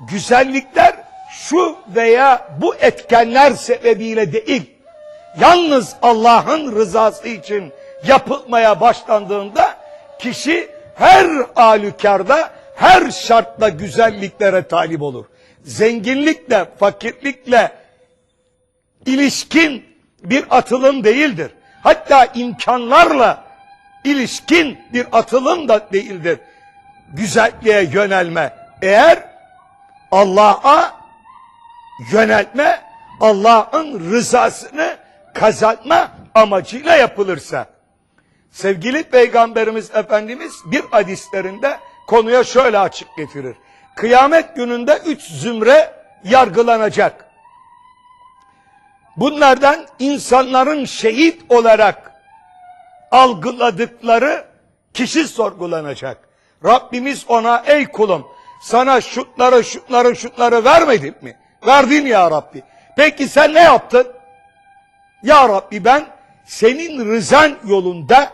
güzellikler şu veya bu etkenler sebebiyle değil, yalnız Allah'ın rızası için yapılmaya başlandığında kişi her halükarda, her şartla güzelliklere talip olur. Zenginlikle, fakirlikle ilişkin bir atılım değildir. Hatta imkanlarla ilişkin bir atılım da değildir. Güzelliğe yönelme. Eğer Allah'a yönelme, Allah'ın rızasını kazanma amacıyla yapılırsa. Sevgili Peygamberimiz Efendimiz bir hadislerinde konuya şöyle açık getirir. Kıyamet gününde üç zümre yargılanacak. Bunlardan insanların şehit olarak algıladıkları kişi sorgulanacak. Rabbimiz ona ey kulum sana şutları şutları şutları vermedim mi? Verdin ya Rabbi. Peki sen ne yaptın? Ya Rabbi ben senin rızan yolunda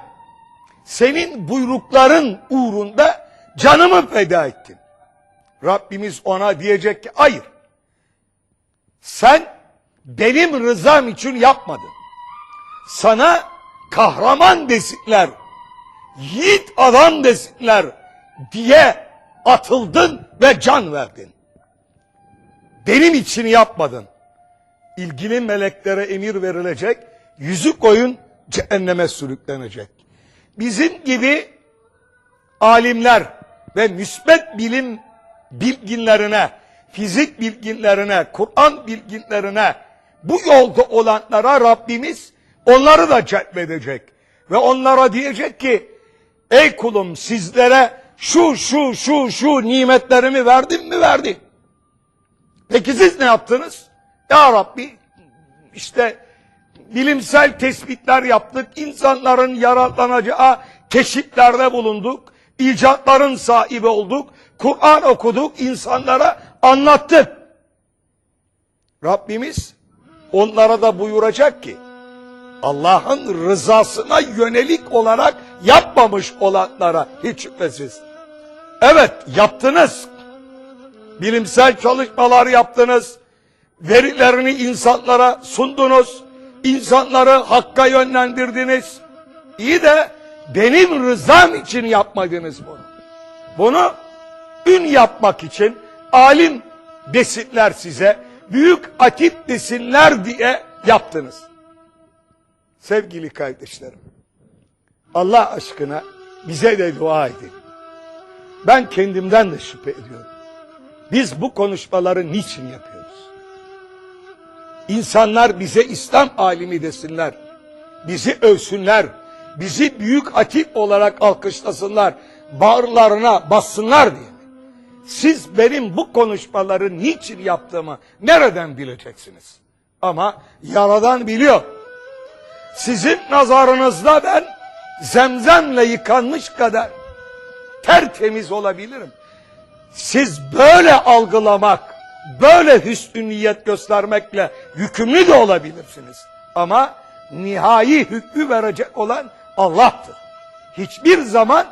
senin buyrukların uğrunda canımı feda ettim. Rabbimiz ona diyecek ki hayır. Sen benim rızam için yapmadın. Sana kahraman desinler, yiğit adam desinler diye atıldın ve can verdin. Benim için yapmadın. İlgili meleklere emir verilecek, yüzü koyun cehenneme sürüklenecek. Bizim gibi alimler ve müsbet bilim bilginlerine, fizik bilginlerine, Kur'an bilginlerine, bu yolda olanlara Rabbimiz onları da celbedecek. Ve onlara diyecek ki, ey kulum sizlere şu şu şu şu nimetlerimi verdim mi verdim. Peki siz ne yaptınız? Ya Rabbi işte bilimsel tespitler yaptık, insanların yararlanacağı keşiflerde bulunduk, icatların sahibi olduk, Kur'an okuduk, insanlara anlattık. Rabbimiz onlara da buyuracak ki, Allah'ın rızasına yönelik olarak yapmamış olanlara hiç şüphesiz. Evet yaptınız. Bilimsel çalışmalar yaptınız. Verilerini insanlara sundunuz. İnsanları hakka yönlendirdiniz. İyi de benim rızam için yapmadınız bunu. Bunu ün yapmak için alim desinler size, büyük atip desinler diye yaptınız. Sevgili kardeşlerim, Allah aşkına bize de dua edin. Ben kendimden de şüphe ediyorum. Biz bu konuşmaları niçin yapıyoruz? İnsanlar bize İslam alimi desinler, bizi övsünler, bizi büyük atip olarak alkışlasınlar, bağırlarına bassınlar diye. Siz benim bu konuşmaları niçin yaptığımı nereden bileceksiniz? Ama Yaradan biliyor. Sizin nazarınızda ben zemzemle yıkanmış kadar tertemiz olabilirim. Siz böyle algılamak, böyle hüsnü niyet göstermekle yükümlü de olabilirsiniz. Ama nihai hükmü verecek olan Allah'tır. Hiçbir zaman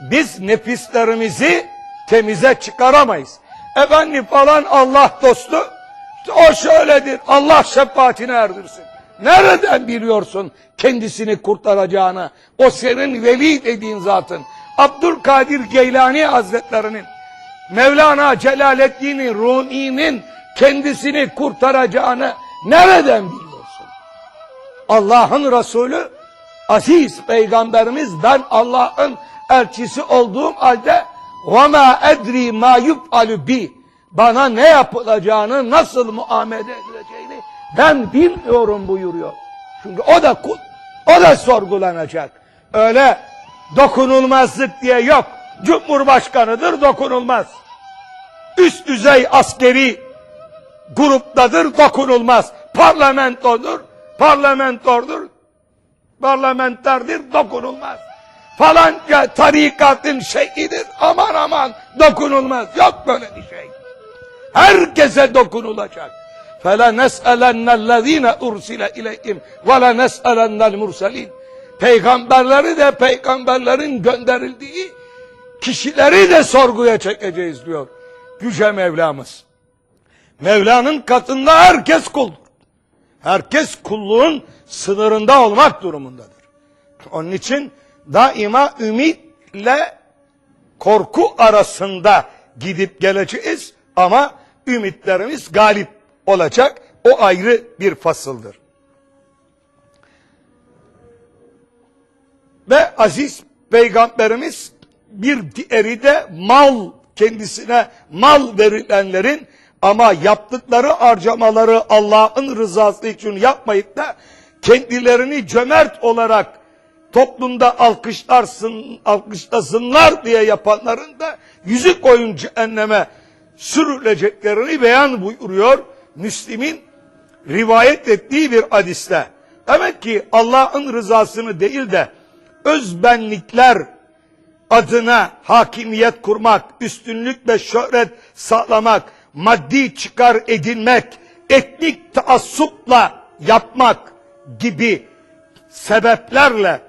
biz nefislerimizi temize çıkaramayız. Efendim falan Allah dostu, o şöyledir, Allah şefaatine erdirsin. Nereden biliyorsun kendisini kurtaracağını? O senin veli dediğin zatın. Abdülkadir Geylani Hazretlerinin, Mevlana Celaleddin Rumi'nin kendisini kurtaracağını nereden biliyorsun? Allah'ın Resulü, aziz peygamberimiz ben Allah'ın elçisi olduğum halde وَمَا اَدْرِي مَا يُفْعَلُ bi bana ne yapılacağını, nasıl muamele edileceğini ben bilmiyorum buyuruyor. Çünkü o da kul, o da sorgulanacak. Öyle dokunulmazlık diye yok. Cumhurbaşkanıdır dokunulmaz. Üst düzey askeri gruptadır dokunulmaz. Parlamentodur, parlamentordur, parlamenterdir dokunulmaz. Falanca tarikatın şeyidir aman aman dokunulmaz. Yok böyle bir şey. Herkese dokunulacak. فَلَنَسْأَلَنَّ الَّذ۪ينَ اُرْسِلَ اِلَيْهِمْ وَلَنَسْأَلَنَّ الْمُرْسَلِينَ Peygamberleri de peygamberlerin gönderildiği kişileri de sorguya çekeceğiz diyor. Yüce Mevlamız. Mevla'nın katında herkes kuldur. Herkes kulluğun sınırında olmak durumundadır. Onun için daima ümitle korku arasında gidip geleceğiz ama ümitlerimiz galip olacak. O ayrı bir fasıldır. Ve aziz peygamberimiz bir diğeri de mal kendisine mal verilenlerin ama yaptıkları harcamaları Allah'ın rızası için yapmayıp da kendilerini cömert olarak toplumda alkışlarsın, alkışlasınlar diye yapanların da yüzü koyun cehenneme sürüleceklerini beyan buyuruyor Müslim'in rivayet ettiği bir hadiste. Demek ki Allah'ın rızasını değil de özbenlikler adına hakimiyet kurmak, üstünlük ve şöhret sağlamak, maddi çıkar edinmek, etnik taassupla yapmak gibi sebeplerle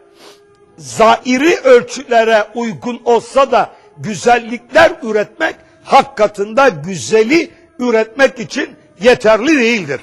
zairi ölçülere uygun olsa da güzellikler üretmek hak katında güzeli üretmek için yeterli değildir.